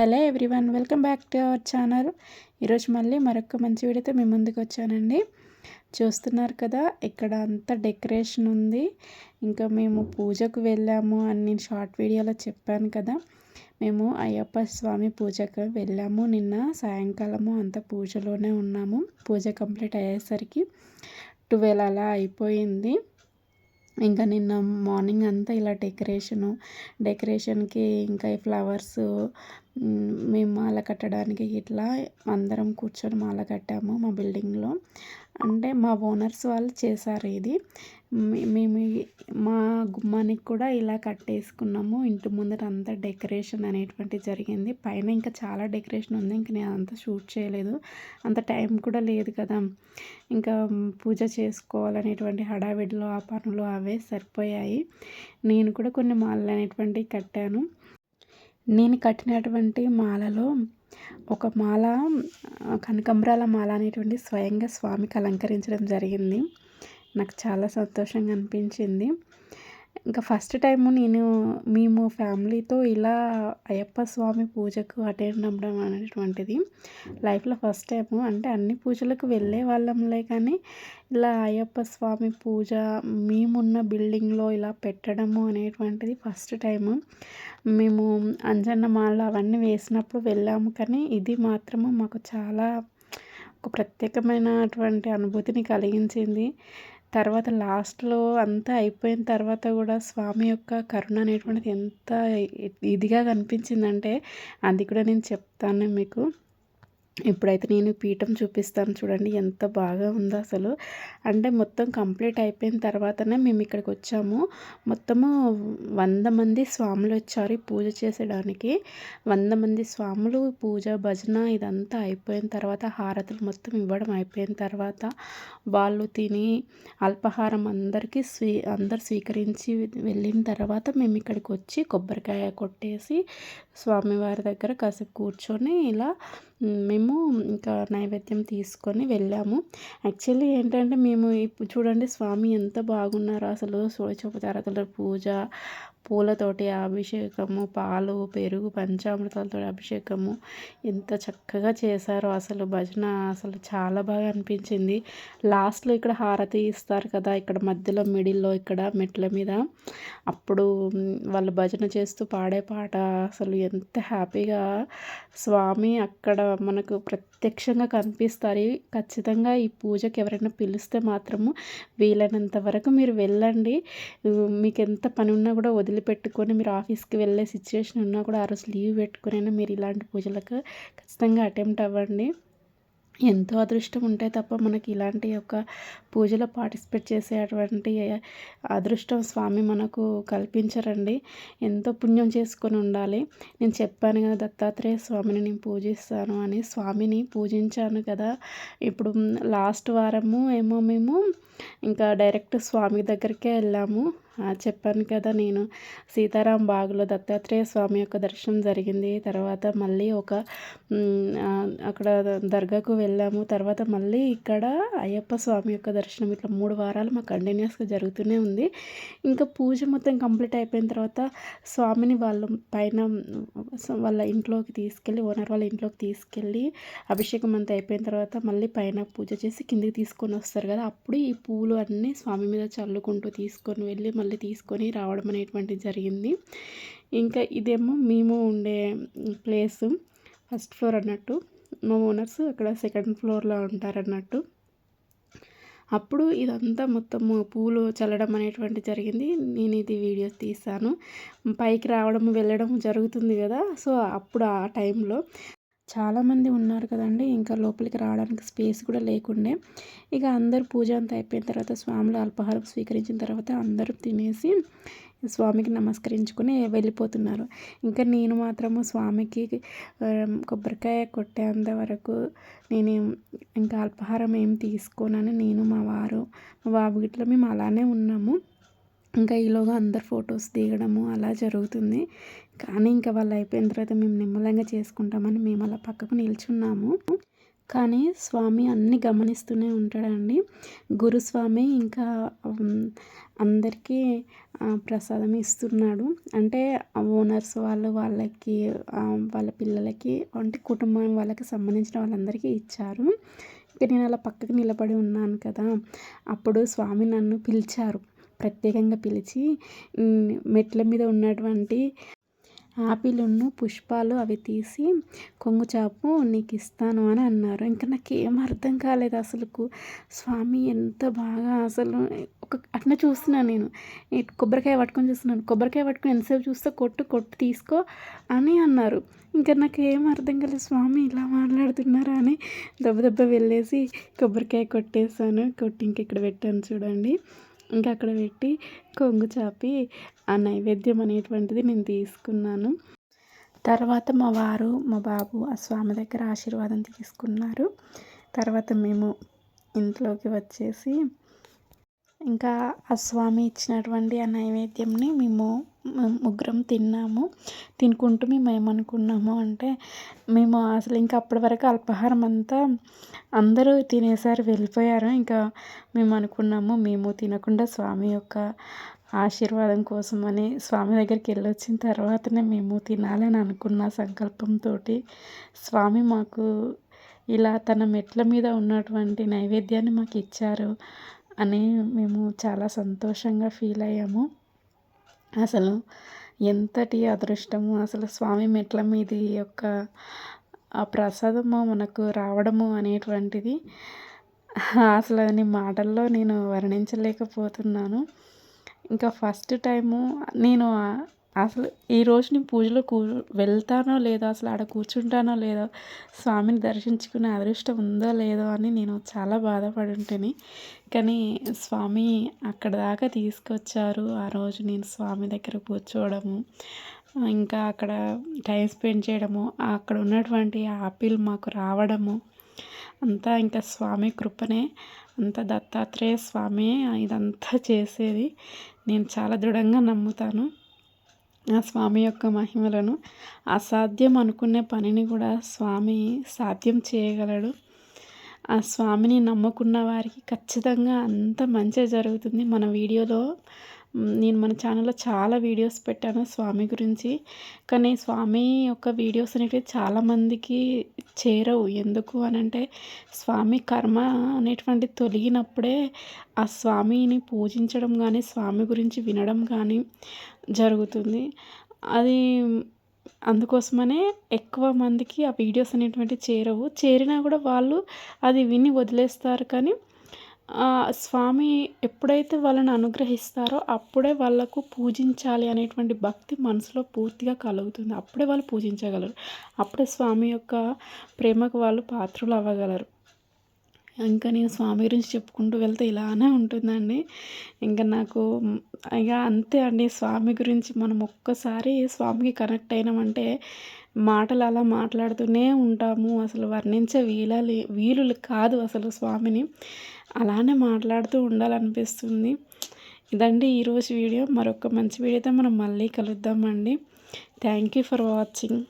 Hello everyone welcome back to our channel. ఈరోజు మళ్ళీ మరొక మంచి వీడియోతో మీ ముందుకు వచ్చానండి. చూస్తున్నారు కదా ఇక్కడ అంతా డెకరేషన్ ఉంది. ఇంకా మేము పూజకు వెళ్ళాము అని నేను షార్ట్ వీడియోలో చెప్పాను కదా. మేము అయ్యప్ప స్వామి పూజకు వెళ్ళాము నిన్న సాయంకాలము అంతా పూజలోనే ఉన్నాము. పూజ కంప్లీట్ అయ్యేసరికి ట్వెల్వ్ అలా అయిపోయింది. ఇంకా నిన్న మార్నింగ్ అంతా ఇలా డెకరేషను డెకరేషన్కి ఇంకా ఈ ఫ్లవర్స్ మేము మాల కట్టడానికి ఇట్లా అందరం కూర్చొని మాల కట్టాము మా బిల్డింగ్లో. అంటే మా ఓనర్స్ వాళ్ళు చేశారు ఇది. మేము మా గుమ్మానికి కూడా ఇలా కట్టేసుకున్నాము. ఇంటి ముందర అంతా డెకరేషన్ అనేటువంటి జరిగింది. పైన ఇంకా చాలా డెకరేషన్ ఉంది. ఇంక నేను అంతా షూట్ చేయలేదు. అంత టైం కూడా లేదు కదా. ఇంకా పూజ చేసుకోవాలనేటువంటి హడావిడిలో ఆ పనులు అవే సరిపోయాయి. నేను కూడా కొన్ని మాలలు అనేటువంటివి కట్టాను. నేను కట్టినటువంటి మాలలో ఒక మాల కనకంబరాల మాల అనేటువంటి స్వయంగా స్వామికి అలంకరించడం జరిగింది. నాకు చాలా సంతోషంగా అనిపించింది. ఇంకా ఫస్ట్ టైము నేను మేము ఫ్యామిలీతో ఇలా అయ్యప్ప స్వామి పూజకు అటెండ్ అవ్వడం అనేటువంటిది లైఫ్లో ఫస్ట్ టైము. అంటే అన్ని పూజలకు వెళ్ళే వాళ్ళంలే కానీ ఇలా అయ్యప్ప స్వామి పూజ మేమున్న బిల్డింగ్లో ఇలా పెట్టడము అనేటువంటిది ఫస్ట్ టైము. మేము అంజన్న మాల అవన్నీ వేసినప్పుడు వెళ్ళాము కానీ ఇది మాత్రము మాకు చాలా ఒక ప్రత్యేకమైనటువంటి అనుభూతిని కలిగించింది. తర్వాత లాస్ట్లో అంతా అయిపోయిన తర్వాత కూడా స్వామి యొక్క కరుణ అనేటువంటిది ఎంత ఇదిగా కనిపించిందంటే అది కూడా నేను చెప్తాను మీకు. ఇప్పుడైతే నేను పీఠం చూపిస్తాను చూడండి ఎంత బాగా ఉందో అసలు. అంటే మొత్తం కంప్లీట్ అయిపోయిన తర్వాతనే మేము ఇక్కడికి వచ్చాము. మొత్తము వంద మంది స్వాములు వచ్చారు పూజ చేసేయడానికి వంద మంది స్వాములు పూజ భజన ఇదంతా అయిపోయిన తర్వాత హారతులు మొత్తం ఇవ్వడం అయిపోయిన తర్వాత వాళ్ళు తిని అల్పాహారం అందరికీ స్వీ అందరు స్వీకరించి వెళ్ళిన తర్వాత మేము ఇక్కడికి వచ్చి కొబ్బరికాయ కొట్టేసి స్వామివారి దగ్గర కాసేపు కూర్చొని ఇలా మేము ఇంకా నైవేద్యం తీసుకొని వెళ్ళాము. యాక్చువల్లీ ఏంటంటే మేము ఇప్పుడు చూడండి స్వామి ఎంత బాగున్నారో అసలు. షోడశోపచారతల పూజ పూలతోటి అభిషేకము పాలు పెరుగు పంచామృతాలతో అభిషేకము. ఎంత చక్కగా చేశారో అసలు భజన అసలు చాలా బాగా అనిపించింది. లాస్ట్లో ఇక్కడ హారతి ఇస్తారు కదా ఇక్కడ మధ్యలో మిడిల్లో ఇక్కడ మెట్ల మీద. అప్పుడు వాళ్ళు భజన చేస్తూ పాడే పాట అసలు ఎంత హ్యాపీగా. స్వామి అక్కడ మనకు ప్రత్యక్షంగా కనిపిస్తారు. ఖచ్చితంగా ఈ పూజకి ఎవరైనా పిలిస్తే మాత్రము వీలైనంత వరకు మీరు వెళ్ళండి. మీకు ఎంత పని ఉన్నా కూడా వదిలిపెట్టుకొని మీరు ఆఫీస్కి వెళ్ళే సిచ్యువేషన్ ఉన్నా కూడా ఆ రోజు లీవ్ పెట్టుకునైనా మీరు ఇలాంటి పూజలకు ఖచ్చితంగా అటెంప్ట్ అవ్వండి. ఎంతో అదృష్టం ఉంటే తప్ప మనకి ఇలాంటి ఒక పూజలో పార్టిసిపేట్ చేసేటువంటి అదృష్టం స్వామి మనకు కల్పించరండి. ఎంతో పుణ్యం చేసుకొని ఉండాలి. నేను చెప్పాను కదా దత్తాత్రేయ స్వామిని నేను పూజిస్తాను అని. స్వామిని పూజించాను కదా. ఇప్పుడు లాస్ట్ వారము ఏమో మేము ఇంకా డైరెక్ట్ స్వామి దగ్గరికే వెళ్ళాము. చెప్పాను కదా నేను. సీతారాం బాగులో దత్తాత్రేయ స్వామి యొక్క దర్శనం జరిగింది. తర్వాత మళ్ళీ ఒక అక్కడ దర్గాకు వెళ్ళాము. తర్వాత మళ్ళీ ఇక్కడ అయ్యప్ప స్వామి యొక్క దర్శనం ఇట్లా మూడు వారాలు మాకు కంటిన్యూస్గా జరుగుతూనే ఉంది. ఇంకా పూజ మొత్తం కంప్లీట్ అయిపోయిన తర్వాత స్వామిని వాళ్ళ పైన వాళ్ళ ఇంట్లోకి తీసుకెళ్ళి ఓనర్ వాళ్ళ ఇంట్లోకి తీసుకెళ్ళి అభిషేకం అంతా అయిపోయిన తర్వాత మళ్ళీ పైన పూజ చేసి కిందికి తీసుకొని వస్తారు కదా. అప్పుడు ఈ పూలు అన్నీ స్వామి మీద చల్లుకుంటూ తీసుకొని వెళ్ళి మళ్ళీ తీసుకొని రావడం అనేటువంటిది జరిగింది. ఇంకా ఇదేమో మేము ఉండే ప్లేసు ఫస్ట్ ఫ్లోర్ అన్నట్టు. మా ఓనర్స్ అక్కడ సెకండ్ ఫ్లోర్లో ఉంటారన్నట్టు. అప్పుడు ఇదంతా మొత్తము పూలు చల్లడం అనేటువంటి జరిగింది. నేను ఇది వీడియోస్ తీస్తాను పైకి రావడం వెళ్ళడం జరుగుతుంది కదా. సో అప్పుడు ఆ టైంలో చాలామంది ఉన్నారు కదండి. ఇంకా లోపలికి రావడానికి స్పేస్ కూడా లేకుండే. ఇక అందరూ పూజ అంతా అయిపోయిన తర్వాత స్వాములు అల్పాహారం స్వీకరించిన తర్వాత అందరూ తినేసి స్వామికి నమస్కరించుకొని వెళ్ళిపోతున్నారు. ఇంకా నేను మాత్రము స్వామికి కొబ్బరికాయ కొట్టేంత వరకు నేను ఇంకా అల్పాహారం ఏం తీసుకోనని నేను మా వారు మా బాబు గిట్ల మేము అలానే ఉన్నాము. ఇంకా ఈలోగా అందరు ఫొటోస్ దిగడము అలా జరుగుతుంది. కానీ ఇంకా వాళ్ళు అయిపోయిన తర్వాత మేము నిమ్మలంగా చేసుకుంటామని మేము అలా పక్కకు నిల్చున్నాము. కానీ స్వామి అన్నీ గమనిస్తూనే ఉంటాడండి. గురుస్వామి ఇంకా అందరికీ ప్రసాదం ఇస్తున్నాడు. అంటే ఓనర్స్ వాళ్ళు వాళ్ళకి వాళ్ళ పిల్లలకి అంటే కుటుంబం వాళ్ళకి సంబంధించిన వాళ్ళందరికీ ఇచ్చారు. ఇక నేను అలా పక్కకు నిలబడి ఉన్నాను కదా. అప్పుడు స్వామి నన్ను పిలిచారు. ప్రత్యేకంగా పిలిచి మెట్ల మీద ఉన్నటువంటి ఆపిలును పుష్పాలు అవి తీసి కొంగుచాపు నీకు ఇస్తాను అని అన్నారు. ఇంకా నాకు ఏం అర్థం కాలేదు అసలుకు. స్వామి ఎంత బాగా అసలు ఒక అట్లా చూస్తున్నాను నేను. కొబ్బరికాయ పట్టుకొని చూస్తున్నాను. కొబ్బరికాయ పట్టుకొని ఎంతసేపు చూస్తే కొట్టు కొట్టు తీసుకో అని అన్నారు. ఇంకా నాకు ఏం అర్థం కాలేదు. స్వామి ఇలా మాట్లాడుతున్నారా అని దెబ్బ దెబ్బ వెళ్ళేసి కొబ్బరికాయ కొట్టేసాను కొట్టి ఇంక ఇక్కడ పెట్టాను చూడండి. ఇంకా అక్కడ పెట్టి కొంగు చాపి ఆ నైవేద్యం అనేటువంటిది నేను తీసుకున్నాను. తర్వాత మా వారు మా బాబు ఆ స్వామి దగ్గర ఆశీర్వాదం తీసుకున్నారు. తర్వాత మేము ఇంట్లోకి వచ్చేసి ఇంకా ఆ స్వామి ఇచ్చినటువంటి ఆ నైవేద్యంని మేము ముగ్గురం తిన్నాము. తినుకుంటూ మేము ఏమనుకున్నాము అంటే మేము అసలు ఇంకా అప్పటి వరకు అల్పాహారం అంతా అందరూ తినేసారు వెళ్ళిపోయారు. ఇంకా మేము అనుకున్నాము మేము తినకుండా స్వామి యొక్క ఆశీర్వాదం కోసమని స్వామి దగ్గరికి వెళ్ళొచ్చిన తర్వాతనే మేము తినాలని అనుకున్న సంకల్పంతో స్వామి మాకు ఇలా తన మెట్ల మీద ఉన్నటువంటి నైవేద్యాన్ని మాకు ఇచ్చారు. అని మేము చాలా సంతోషంగా ఫీల్ అయ్యాము. అసలు ఎంతటి అదృష్టము అసలు స్వామి మెట్ల మీది యొక్క ఆ ప్రసాదము మనకు రావడము అనేటువంటిది అసలు అని మాటల్లో నేను వర్ణించలేకపోతున్నాను. ఇంకా ఫస్ట్ టైము నేను అసలు ఈ రోజు నేను పూజలో కూ వెళ్తానో లేదో అసలు ఆడ కూర్చుంటానో లేదో స్వామిని దర్శించుకునే అదృష్టం ఉందో లేదో అని నేను చాలా బాధపడి ఉంటేని. కానీ స్వామి అక్కడ దాకా తీసుకొచ్చారు. ఆ రోజు నేను స్వామి దగ్గర కూర్చోవడము ఇంకా అక్కడ టైం స్పెండ్ చేయడము అక్కడ ఉన్నటువంటి ఆపిల్ మాకు రావడము అంతా ఇంకా స్వామి కృపనే అంత దత్తాత్రేయ స్వామి ఇదంతా చేసేది. నేను చాలా దృఢంగా నమ్ముతాను. ఆ స్వామి యొక్క మహిమలను అసాధ్యం అనుకునే పనిని కూడా స్వామి సాధ్యం చేయగలడు. ఆ స్వామిని నమ్ముకున్న వారికి ఖచ్చితంగా అంత మంచి జరుగుతుంది. మన వీడియోలో నేను మన ఛానల్లో చాలా వీడియోస్ పెట్టాను స్వామి గురించి. కానీ స్వామి యొక్క వీడియోస్ అనేటివి చాలామందికి చేరవు. ఎందుకు అని అంటే స్వామి కర్మ అనేటువంటి తొలగినప్పుడే ఆ స్వామిని పూజించడం కానీ స్వామి గురించి వినడం కానీ జరుగుతుంది. అది అందుకోసమనే ఎక్కువ మందికి ఆ వీడియోస్ అనేటువంటివి చేరవు. చేరినా కూడా వాళ్ళు అది విని వదిలేస్తారు కానీ స్వామి ఎప్పుడైతే వాళ్ళని అనుగ్రహిస్తారో అప్పుడే వాళ్ళకు పూజించాలి అనేటువంటి భక్తి మనసులో పూర్తిగా కలుగుతుంది. అప్పుడే వాళ్ళు పూజించగలరు. అప్పుడే స్వామి యొక్క ప్రేమకు వాళ్ళు పాత్రలు అవ్వగలరు. ఇంకా నేను స్వామి గురించి చెప్పుకుంటూ వెళ్తే ఇలానే ఉంటుందండి. ఇంకా నాకు ఇక అంతే అండి. స్వామి గురించి మనం ఒక్కసారి స్వామికి కనెక్ట్ అయినామంటే మాటలు అలా మాట్లాడుతూనే ఉంటాము. అసలు వర్ణించే వీలలే వీలు కాదు అసలు స్వామిని. అలానే మాట్లాడుతూ ఉండాలనిపిస్తుంది. ఇదండి ఈరోజు వీడియో. మరొక మంచి వీడియోతో మనం మళ్ళీ కలుద్దామండి. Thank you for watching